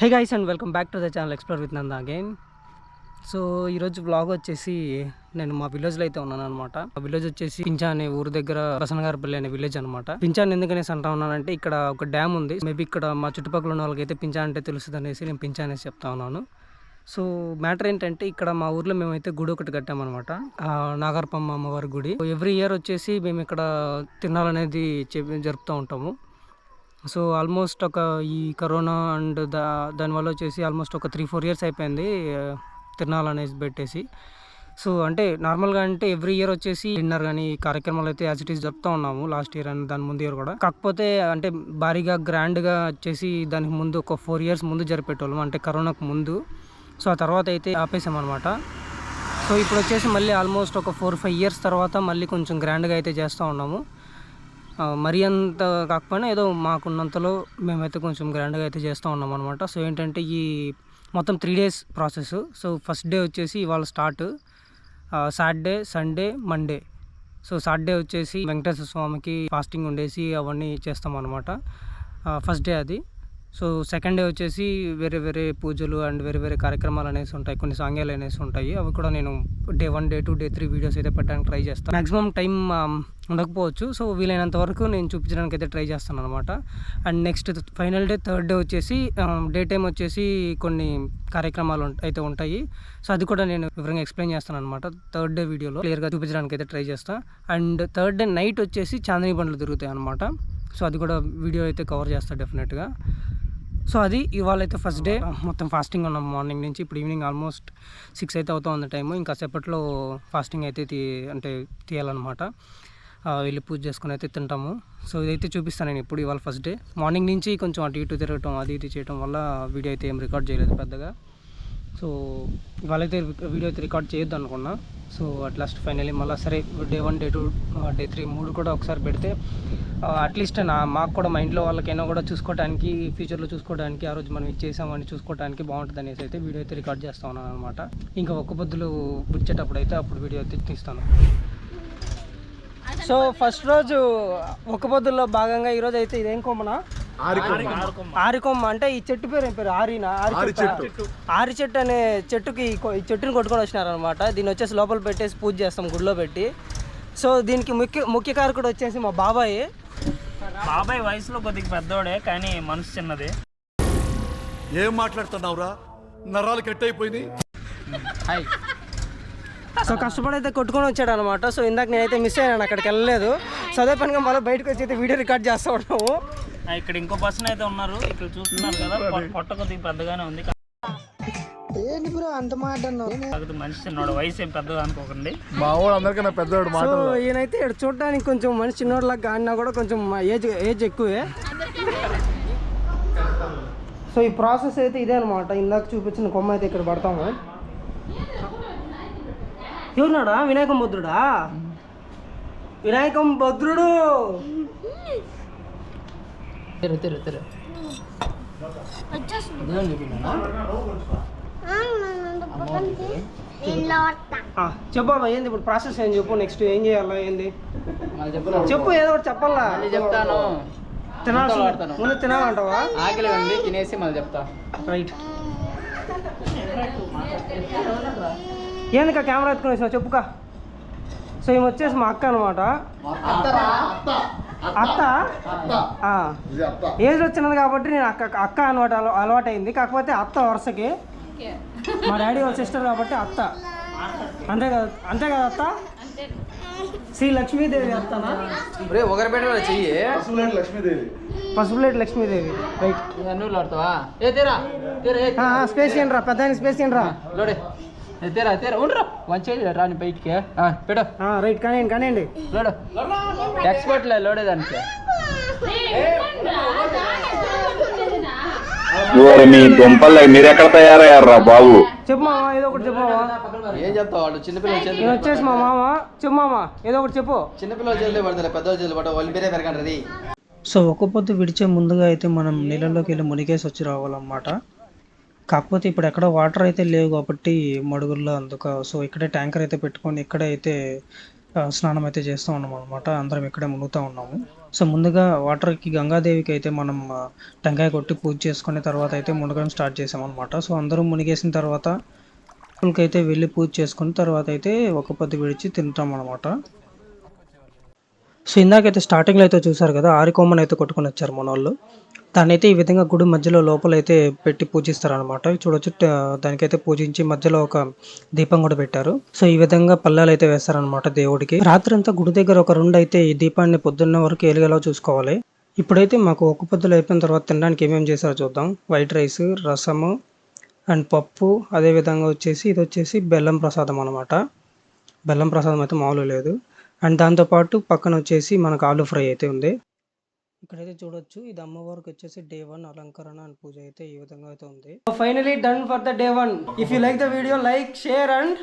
Hey guys and welcome back to the channel explore with Nanda again so ఈరోజు blog వచ్చేసి నేను మా విలేజ్లో అయితే ఉన్నాను అనమాట ఆ విలేజ్ వచ్చేసి పించా అనే ఊరు దగ్గర ప్రసన్నగారపల్లి అనే విలేజ్ అనమాట పించాన్ ఎందుకనేసి అంటా ఉన్నానంటే ఇక్కడ ఒక డ్యామ్ ఉంది. మేబీ ఇక్కడ మా చుట్టుపక్కల ఉన్న వాళ్ళకైతే పించా అంటే తెలుస్తుంది అనేసి నేను పించా అనేసి చెప్తా ఉన్నాను. సో మ్యాటర్ ఏంటంటే ఇక్కడ మా ఊర్లో మేమైతే గుడి ఒకటి కట్టామన్నమాట నాగార్పమ్మ నాగర్పమ్మ అమ్మవారి గుడి. ఎవ్రీ ఇయర్ వచ్చేసి మేము ఇక్కడ తినాలనేది చెప్పి జరుపుతూ ఉంటాము. సో ఆల్మోస్ట్ ఒక ఈ కరోనా అండ్ దా దానివల్ల వచ్చేసి ఆల్మోస్ట్ ఒక త్రీ ఫోర్ ఇయర్స్ అయిపోయింది ఆ, తిరణాలనేసి పెట్టేసి. సో అంటే నార్మల్గా అంటే ఎవ్రీ ఇయర్ వచ్చేసి డిన్నర్ కానీ ఈ కార్యక్రమాలు అయితే యాజ్ ఇట్ ఈస్ జరుపుతూ ఉన్నాము లాస్ట్ ఇయర్ అండ్ దాని ముందు ఇయర్ కూడా. కాకపోతే అంటే భారీగా గ్రాండ్గా వచ్చేసి దానికి ముందు ఒక ఫోర్ ఇయర్స్ ముందు జరిపేటోళ్ళం అంటే కరోనాకు ముందు. సో ఆ తర్వాత అయితే ఆపేసామన్నమాట సో ఇప్పుడు వచ్చేసి మళ్ళీ ఆల్మోస్ట్ ఒక ఫోర్ ఫైవ్ ఇయర్స్ తర్వాత మళ్ళీ కొంచెం గ్రాండ్గా అయితే చేస్తూ ఉన్నాము. మరీ అంత కాకపోయినా ఏదో మాకున్నంతలో మేమైతే కొంచెం గ్రాండ్గా అయితే చేస్తూ ఉన్నాం అనమాట సో ఏంటంటే ఈ మొత్తం three days process so first day వచ్చేసి ఇవాళ start Saturday Sunday Monday so Saturday వచ్చేసి వెంకటేశ్వర స్వామికి ఫాస్టింగ్ ఉండేసి అవన్నీ చేస్తాం అనమాట ఫస్ట్ డే అది. సో సెకండ్ డే వచ్చేసి వేరే వేరే పూజలు అండ్ వేరే వేరే కార్యక్రమాలు అనేసి ఉంటాయి కొన్ని సాంగ్యాలు అనేసి ఉంటాయి. అవి కూడా నేను day one day two day three videos అయితే పెట్టడానికి ట్రై చేస్తాను. మ్యాక్సిమం టైం ఉండకపోవచ్చు. సో వీలైనంత వరకు నేను చూపించడానికి అయితే ట్రై చేస్తాను అనమాట and next final day third day వచ్చేసి డే టైం వచ్చేసి కొన్ని కార్యక్రమాలు అయితే ఉంటాయి. సో అది కూడా నేను వివరంగా ఎక్స్ప్లెయిన్ చేస్తాను అనమాట థర్డ్ డే వీడియోలో క్లియర్గా చూపించడానికి అయితే ట్రై చేస్తాను అండ్ థర్డ్ డే నైట్ వచ్చేసి చాందిని బండ్లు తిరుగుతాయి అనమాట సో అది కూడా వీడియో అయితే కవర్ చేస్తాను డెఫినెట్గా సో అది ఇవాళ అయితే ఫస్ట్ డే మొత్తం ఫాస్టింగ్ ఉన్నాం మార్నింగ్ నుంచి ఇప్పుడు ఈవినింగ్ ఆల్మోస్ట్ సిక్స్ అయితే అవుతా ఉంది టైము ఇంకా సేపట్లో ఫాస్టింగ్ అయితే తీ అంటే తీయాలన్నమాట. వెళ్ళి పూజ చేసుకుని అయితే తింటాము. సో ఇదైతే చూపిస్తాను నేను ఇప్పుడు ఇవాళ ఫస్ట్ డే మార్నింగ్ నుంచి కొంచెం అటు ఇటు తిరగటం అది ఇది చేయడం వల్ల వీడియో అయితే ఏం రికార్డ్ చేయలేదు పెద్దగా. సో ఇవాళైతే వీడియో అయితే రికార్డ్ చేయొద్దు అనుకున్నా. సో అట్ లాస్ట్ ఫైనలీ మళ్ళీ సరే day one day two day three మూడు కూడా ఒకసారి పెడితే అట్లీస్ట్ నా మాకు కూడా మా ఇంట్లో వాళ్ళకైనా కూడా చూసుకోవడానికి ఫ్యూచర్లో చూసుకోవడానికి ఆ రోజు మనం ఇచ్చేసామని చూసుకోవడానికి బాగుంటుంది అనేసి అయితే వీడియో అయితే రికార్డ్ చేస్తా ఉన్నాను అనమాట ఇంకా ఒక్క పొద్దులు బుచ్చేటప్పుడు అయితే అప్పుడు వీడియో అయితే తీస్తాను. సో ఫస్ట్ రోజు ఒక్క పొద్దుల్లో భాగంగా ఈరోజు అయితే ఇదేం కొమ్మనా ఆరికొమ్మ. అంటే ఈ చెట్టు పేరు ఏం పేరు? ఆరినా? ఆరి చెట్టు ఆరి చెట్టు అనే చెట్టుకి ఈ చెట్టుని కొట్టుకొని వచ్చినారనమాట దీన్ని వచ్చేసి లోపల పెట్టేసి పూజ చేస్తాం గుడిలో పెట్టి. సో దీనికి ముఖ్య ముఖ్య కారకుడు వచ్చేసి మా బాబాయ్. బాబాయ్ వయసులో కొద్దిగా పెద్దోడే కానీ మనసు చిన్నది. ఏం మాట్లాడుతున్నావురా? నరాలు కట్ అయిపోయింది సో కష్టపడి అయితే కొట్టుకొని వచ్చాడు అనమాట సో ఇందాక నేనైతే మిస్ అయ్యాను అక్కడికి వెళ్ళలేదు. సో అదే పనిగా మళ్ళీ బయటకు వచ్చి అయితే వీడియో రికార్డ్ చేస్తూ ఉన్నాము. ఇక్కడ ఇంకో పర్సన్ అయితే ఉన్నారు. ఇక్కడ చూస్తున్నారు కదా పొట్ట కొద్దిగా పెద్దగానే ఉంది. ఏంటి బ్రో అంత మాట కాకపోతే మనిషి చిన్నోడు వయసు ఏం పెద్దగా అనుకోకండి. మా వాడు అందరికన్నా పెద్దవాడు సో ఈయనైతే ఇక్కడ చూడడానికి కొంచెం మనిషి చిన్నోళ్ళకి ఆడినా కూడా కొంచెం ఏజ్ ఏజ్ ఎక్కువే. సో ఈ ప్రాసెస్ అయితే ఇదే అనమాట ఇందాక చూపించిన కొమ్మ అయితే ఇక్కడ పడతాము. ఎవరున్నాడా? వినాయకం భద్రుడా వినాయకం భద్రుడు ఆ, చెప్పు బాబా ఏంది ఇప్పుడు ప్రాసెస్ ఏం చెప్పు? నెక్స్ట్ ఏం చేయాలా ఏంది? చెప్పు ఏదో ఒకటి చెప్పాలా? చెప్తాను. తినాల్సి ముందు తినాలంటావా? ఆకలి ఉంది తినేసి మళ్ళీ చెప్తా. రైట్ ఏందికా కెమెరా ఎత్తుకుని వచ్చినావు చెప్పుకా. సో ఈమె వచ్చేసి మా అక్క అనమాట అత్త? ఆ. ఏజ్ వచ్చినది కాబట్టి నేను అక్క అక్క అనమాట అలవా- అలవాటైంది. కాకపోతే అత్త వరుసకి. మా డాడీ వాళ్ళ సిస్టర్ కాబట్టి అత్త. అంతే కదా అంతే కదా అత్త? శ్రీ లక్ష్మీదేవి అత్తనా? ఒకరి పెట్ట చెయ్యి. లక్ష్మీదేవి. పసుపులేటి లక్ష్మీదేవి. రైట్. నువ్వు లాడుతావా ఏ తీరా. తీరా ఏ, స్పేస్ ఏంటి రా పెద్ద స్పేస్ ఏంటి రా లోడే. తీరా తీరా ఉండరా. వంచేది రాని బయటికి ఆ, పెట్టు. రైట్ కానివ్వండి కానివ్వండి లోడు. ఎక్స్పర్ట్ లే లోడే దానికి. ఓరి మీ దుంపలు మీరు ఎక్కడ తయారయ్యారా బాబు? చెప్పు మామ ఏదో ఒకటి చెప్పు మామ. ఏం చెప్తావు వాళ్ళు చిన్నపిల్లల నేను వచ్చేసి మా మామ. చెప్పు మామ ఏదో ఒకటి చెప్పు. చిన్నపిల్లల చేతులు పడతారు పెద్దల చేతులు పడ వాళ్ళు మీరే పెరగండి సో ఒక్క పొద్దు విడిచే ముందుగా అయితే మనం నీళ్ళలోకి వెళ్ళి మునిగేసి వచ్చి రావాలన్నమాట. కాకపోతే ఇప్పుడు ఎక్కడ వాటర్ అయితే లేవు కాబట్టి మడుగుల్లో అందుక సో ఇక్కడే ట్యాంకర్ అయితే పెట్టుకొని ఇక్కడే అయితే స్నానం అయితే చేస్తూ ఉన్నాం అనమాట అందరం ఇక్కడే మునుగుతూ ఉన్నాము. సో ముందుగా వాటర్కి గంగాదేవికి అయితే మనం టెంకాయ కొట్టి పూజ చేసుకునే తర్వాత అయితే మునగడం స్టార్ట్ చేసామన్నమాట సో అందరూ మునిగేసిన తర్వాత అయితే వెళ్ళి పూజ చేసుకుని తర్వాత అయితే ఒక పొద్దు విడిచి తింటాం అనమాట సో ఇందాకైతే స్టార్టింగ్లో అయితే చూసారు కదా ఆరికొమ్మని అయితే కొట్టుకొని వచ్చారు మన వాళ్ళు దాన్నైతే ఈ విధంగా గుడి మధ్యలో లోపల అయితే పెట్టి పూజిస్తారనమాట చూడొచ్చు దానికైతే పూజించి మధ్యలో ఒక దీపం కూడా పెట్టారు. సో ఈ విధంగా పల్లాలు అయితే వేస్తారనమాట దేవుడికి. రాత్రి అంతా గుడి దగ్గర ఒక రెండు అయితే ఈ దీపాన్ని పొద్దున్న వరకు ఎలుగేలా చూసుకోవాలి. ఇప్పుడైతే మాకు ఒక పొద్దులు అయిపోయిన తర్వాత తినడానికి ఏమేమి చేశారో చూద్దాం. వైట్ రైస్ రసము అండ్ పప్పు అదే విధంగా వచ్చేసి ఇది వచ్చేసి బెల్లం ప్రసాదం అనమాట బెల్లం ప్రసాదం అయితే మామూలు లేదు. అండ్ దాంతోపాటు పక్కన వచ్చేసి మనకు ఆలు ఫ్రై అయితే ఉంది. ఇక్కడైతే చూడొచ్చు. ఇది అమ్మవారికి వచ్చేసి డే వన్ అలంకరణ అండ్ పూజ అయితే ఈ విధంగా అయితే ఉంది. Finally done for the day one if you like the video like share and